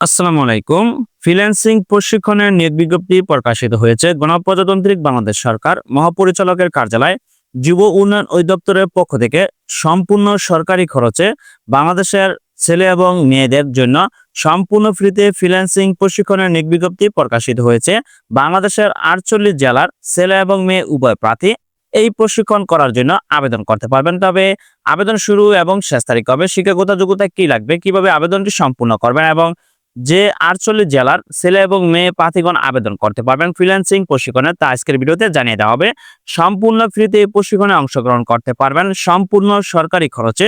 আসসালামু আলাইকুম। ফ্রিল্যান্সিং প্রশিক্ষণের নিয়োগ বিজ্ঞপ্তি প্রকাশিত হয়েছে গণপ্রজাতান্ত্রিক বাংলাদেশ সরকার মহাপরিচালকের কার্যালয়, যুব উন্নয়ন অধিদপ্তরের পক্ষ থেকে সম্পূর্ণ সরকারি খরচে বাংলাদেশের ছেলে এবং মেয়েদের জন্য সম্পূর্ণ ফ্রিতে ফ্রিল্যান্সিং প্রশিক্ষণের নিয়োগ বিজ্ঞপ্তি প্রকাশিত হয়েছে বাংলাদেশের আটচল্লিশ জেলার ছেলে এবং মেয়ে উভয় প্রার্থী। এই প্রশিক্ষণ করার জন্য আবেদন করতে পারবেন, তবে আবেদন শুরু এবং শেষ তারিখ হবে শিক্ষাগত যোগ্যতা কি লাগবে, কীভাবে আবেদনটি সম্পূর্ণ করবেন এবং যে আটচল্লিশ জেলার ছেলে এবং মেয়ে প্রার্থীগণ আবেদন করতে পারবেন ফ্রিল্যান্সিং প্রশিক্ষণে, তা আজকের ভিডিওতে জানিয়ে দেওয়া হবে। সম্পূর্ণ ফ্রিতে এই প্রশিক্ষণে অংশগ্রহণ করতে পারবেন। সম্পূর্ণ সরকারি খরচে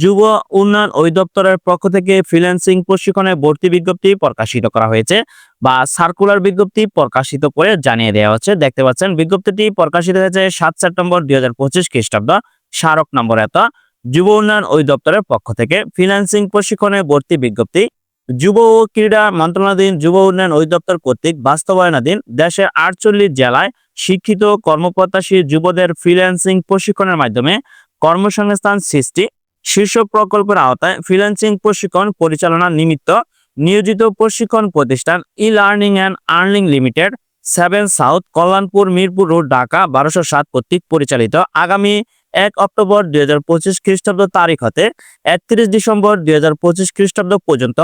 যুব উন্নয়ন অধিদপ্তরের পক্ষ থেকে ফ্রিল্যান্সিং প্রশিক্ষণে ভর্তি বিজ্ঞপ্তি প্রকাশিত করা হয়েছে বা সার্কুলার বিজ্ঞপ্তি প্রকাশিত করে জানিয়ে দেওয়া হচ্ছে। দেখতে পাচ্ছেন, বিজ্ঞপ্তিটি প্রকাশিত হয়েছে সাত সেপ্টেম্বর দুই হাজার পঁচিশ খ্রিস্টাব্দ। স্মারক নম্বর এত। যুব উন্নয়ন অধিদপ্তরের পক্ষ থেকে ফ্রিল্যান্সিং প্রশিক্ষণে ভর্তি বিজ্ঞপ্তি যুব ও ক্রীড়া মন্ত্রণালয়ধীন যুব উন্নয়ন অধিদপ্তর কর্তৃক বাস্তবায়নাধীন দেশের আটচল্লিশ জেলায় শিক্ষিত কর্মপ্রত্যাশী যুবদের ফ্রিল্যান্সিং প্রশিক্ষণের মাধ্যমে কর্মসংস্থান সৃষ্টি, শীর্ষ প্রকল্পের আওতায় ফ্রিল্যান্সিং প্রশিক্ষণ পরিচালনা নিমিত্ত নিয়োজিত প্রশিক্ষণ প্রতিষ্ঠান E learning and earning limited seven south Kalyanpur, Mirpur road Dhaka বারোশো সাত কর্তৃক পরিচালিত আগামী এক অক্টোবর দুই হাজার পঁচিশ খ্রিস্টাব্দ তারিখ হতে একত্রিশ ডিসেম্বর দুই হাজার পঁচিশ খ্রিস্টাব্দ পর্যন্ত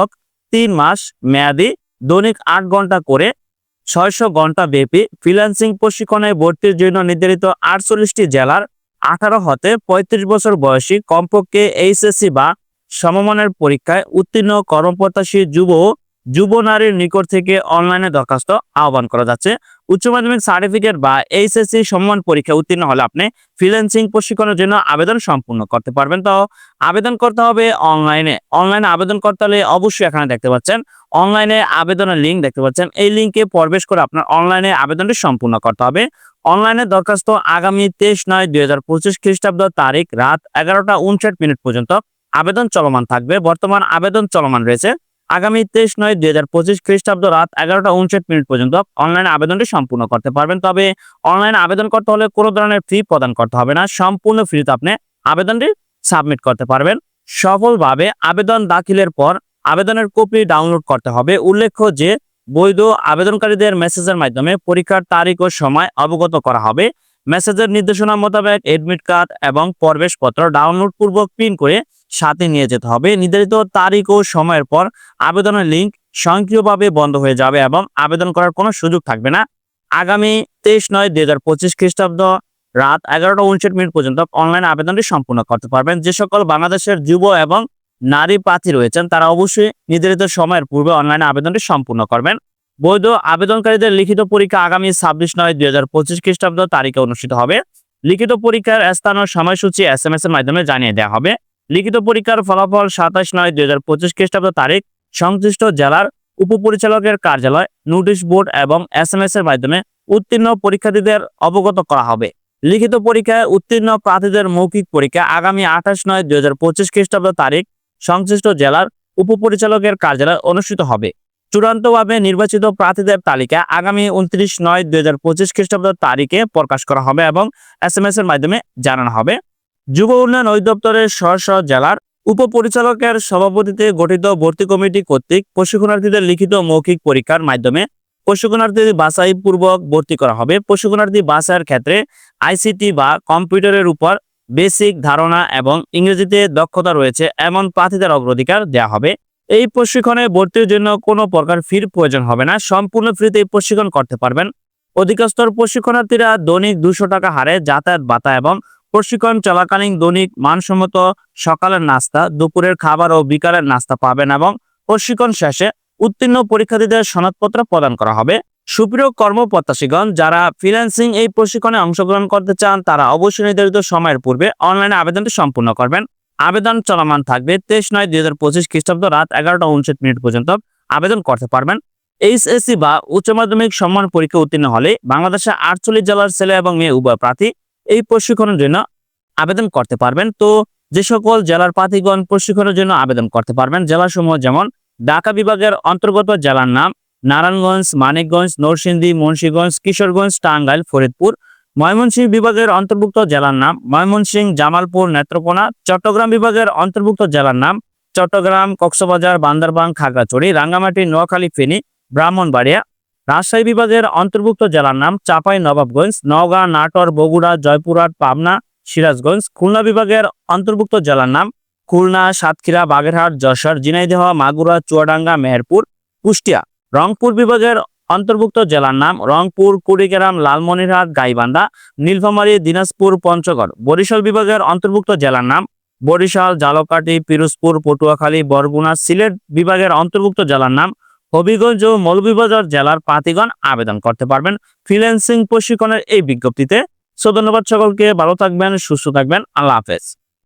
তিন মাস মেয়াদি, দৈনিক আট ঘণ্টা করে ছয়শো ঘণ্টা ব্যাপী ফ্রিল্যান্সিং প্রশিক্ষণে ভর্তির জন্য নির্ধারিত আটচল্লিশটি জেলার আঠারো হতে পঁয়ত্রিশ বছর বয়সী কমপক্ষে এইচএসসি বা সমমানের পরীক্ষায় উত্তীর্ণ কর্মপ্রত্যাশী যুব যুব নারীর নিকট থেকে অনলাইনে দরখাস্ত আহ্বান করা যাচ্ছে। উচ্চ মাধ্যমিক সার্টিফিকেট বা এইচএসসি সম্মান পরীক্ষা উত্তীর্ণ হলে আপনি ফ্রিল্যান্সিং প্রশিক্ষণের জন্য আবেদন সম্পূর্ণ করতে পারবেন। তো আবেদন করতে হবে অনলাইনে অনলাইনে আবেদন করতে হলে অবশ্যই এখানে দেখতে পাচ্ছেন অনলাইনে আবেদনের লিঙ্ক দেখতে পাচ্ছেন। এই লিঙ্কে প্রবেশ করে আপনার অনলাইনে আবেদনটি সম্পূর্ণ করতে হবে। অনলাইনে দরখাস্ত আগামী তেইশ নয় দুই হাজার পঁচিশ খ্রিস্টাব্দ তারিখ রাত এগারোটা উনষাট মিনিট পর্যন্ত আবেদন চলমান থাকবে। বর্তমান আবেদন চলমান রয়েছে। আগামী তেইশ নয় দুই হাজার পঁচিশ খ্রিস্টাব্দ রাত এগারোটা উনষাট মিনিট পর্যন্ত অনলাইনে আবেদনটি সম্পূর্ণ করতে পারবেন। তবে অনলাইনে আবেদন করতে হলে কোনো ধরনের ফি প্রদান করতে হবে না। সম্পূর্ণ ফ্রিতে আপনি আবেদনটি সাবমিট করতে পারবেন। সফলভাবে আবেদন দাখিলের পর আবেদনের কপি ডাউনলোড করতে হবে। উল্লেখ্য যে বৈধ আবেদনকারীদের মেসেজের মাধ্যমে পরীক্ষার তারিখ ও সময় অবগত করা হবে। মেসেজের নির্দেশনা মোতাবেক এডমিট কার্ড এবং প্রবেশপত্র ডাউনলোড পূর্বক প্রিন্ট করে সাথে নিয়ে যেতে হবে। নির্ধারিত তারিখ ও সময়ের পর আবেদনের লিঙ্ক স্বয়ংক্রিয়ভাবে বন্ধ হয়ে যাবে এবং আবেদন করার কোনো সুযোগ থাকবে না। আগামী তেইশ নয় দুই হাজার পঁচিশ খ্রিস্টাব্দ রাত এগারোটা উনষাট মিনিট পর্যন্ত অনলাইন আবেদনটি সম্পূর্ণ করতে পারবেন। যে সকল বাংলাদেশের যুব এবং নারী প্রার্থী রয়েছেন, তারা অবশ্যই নির্ধারিত সময়ের পূর্বে অনলাইনে আবেদনটি সম্পূর্ণ করবেন। বৈধ আবেদনকারীদের লিখিত পরীক্ষা আগামী ছাব্বিশ নয় দুই হাজার পঁচিশ খ্রিস্টাব্দ তারিখে অনুষ্ঠিত হবে। লিখিত পরীক্ষার স্থান ও সময়সূচি এস এম এস এর মাধ্যমে জানিয়ে দেওয়া হবে। লিখিত পরীক্ষার ফলাফল সাতাশ নয় দুই হাজার পঁচিশ খ্রিস্টাব্দ তারিখ। সংশ্লিষ্ট জেলার উপপরিচালকের কার্যালয় নোটিশ বোর্ড এবং এস এম এর মাধ্যমে উত্তীর্ণ পরীক্ষার্থীদের অবগত করা হবে। লিখিত পরীক্ষায় উত্তীর্ণ প্রার্থীদের মৌখিক পরীক্ষা আগামী আঠাশ নয় দুই হাজার পঁচিশ খ্রিস্টাব্দ তারিখ। সংশ্লিষ্ট জেলার উপপরিচালকের কার্যালয় অনুষ্ঠিত হবে। চূড়ান্তভাবে নির্বাচিত প্রার্থীদের তালিকা আগামী উনত্রিশ নয় দুই হাজার পঁচিশ খ্রিস্টাব্দ তারিখে প্রকাশ করা হবে এবং এস এম এস এর মাধ্যমে জানানো হবে। যুব উন্নয়ন অধিদপ্তরের স্ব জেলার উপপরিচালকের সভাপতিতে গঠিত ভর্তি কমিটি কর্তৃক প্রশিক্ষণার্থীদের লিখিত মৌখিক পরীক্ষার মাধ্যমে প্রশিক্ষণার্থী বাছাই পূর্বক ভর্তি করা হবে। প্রশিক্ষণার্থী বাছাইয়ের ক্ষেত্রে আইসিটি বা কম্পিউটারের উপর বেসিক ধারণা এবং ইংরেজিতে দক্ষতা রয়েছে এমন প্রার্থীদের অগ্রাধিকার দেওয়া হবে। এই প্রশিক্ষণে ভর্তির জন্য কোনো প্রকার ফির প্রয়োজন হবে না। সম্পূর্ণ ফ্রিতে প্রশিক্ষণ করতে পারবেন। অধিকস্তর প্রশিক্ষণার্থীরা দৈনিক দুশো টাকা হারে যাতায়াত ভাতা এবং প্রশিক্ষণ, চলাকালীন দৈনিক মানসম্মত সকালের নাস্তা, দুপুরের খাবার ও বিকালের নাস্তা পাবেন এবং প্রশিক্ষণ শেষে উত্তীর্ণ পরীক্ষার্থীদের সনদপত্র প্রদান করা হবে। সুপ্রিয় কর্মপ্রত্যাশীগণ, যারা ফ্রিল্যান্সিং এই প্রশিক্ষণে অংশগ্রহণ করতে চান, তারা অবশ্যই নির্ধারিত সময়ের পূর্বে অনলাইনে আবেদনটি সম্পূর্ণ করবেন। আবেদন চলমান থাকবে তেইশ নয় দুই হাজার পঁচিশ খ্রিস্টাব্দ রাত এগারোটা উনষাট মিনিট পর্যন্ত আবেদন করতে পারবেন। এইচএসসি বা উচ্চ মাধ্যমিক সম্মান পরীক্ষা উত্তীর্ণ হলে বাংলাদেশে আটচল্লিশ জেলার ছেলে এবং মেয়ে উভয় প্রার্থী এই প্রশিক্ষণের জন্য আবেদন করতে পারবেন। তো যে সকল জেলার প্রার্থীগণ প্রশিক্ষণের জন্য আবেদন করতে পারবেন। জেলাসমূহ যেমন ঢাকা বিভাগের অন্তর্গত জেলার নাম নারায়ণগঞ্জ, মানিকগঞ্জ, নরসিংদী, মুন্সীগঞ্জ, কিশোরগঞ্জ, টাঙ্গাইল, ফরিদপুর। ময়মনসিংহ বিভাগের অন্তর্ভুক্ত জেলার নাম ময়মনসিংহ, জামালপুর, নেত্রকোনা। চট্টগ্রাম বিভাগের অন্তর্ভুক্ত জেলার নাম চট্টগ্রাম, কক্সবাজার, বান্দরবান, খাগড়াছড়ি, রাঙ্গামাটি, নোয়াখালী, ফেনী, ব্রাহ্মণবাড়িয়া। রাজশাহী বিভাগের অন্তর্ভুক্ত জেলার নাম চাপাই নবাবগঞ্জ, নওগাঁ, নাটোর, বগুড়া, জয়পুরহাট, পাবনা, সিরাজগঞ্জ। খুলনা বিভাগের অন্তর্ভুক্ত জেলার নাম খুলনা, সাতক্ষীরা, বাগেরহাট, যশোর, ঝিনাইদহ, মাগুরা, চুয়াডাঙ্গা, মেহেরপুর, কুষ্টিয়া। রংপুর বিভাগের অন্তর্ভুক্ত জেলার নাম রংপুর, কুড়িগ্রাম, লালমনিরহাট, গাইবান্ধা, নীলফামারী, দিনাজপুর, পঞ্চগড়। বরিশাল বিভাগের অন্তর্ভুক্ত জেলার নাম বরিশাল জালকাটি পিরোজপুর, পটুয়াখালী, বরগুনা। সিলেট বিভাগের অন্তর্ভুক্ত জেলার নাম হবিগঞ্জ ও মৌলভীবাজার জেলার পাতিগণ আবেদন করতে পারবেন ফ্রিল্যান্সিং প্রশিক্ষণের এই বিজ্ঞপ্তিতে। সো ধন্যবাদ সকলকে, ভালো থাকবেন, সুস্থ থাকবেন, আল্লাহ হাফেজ।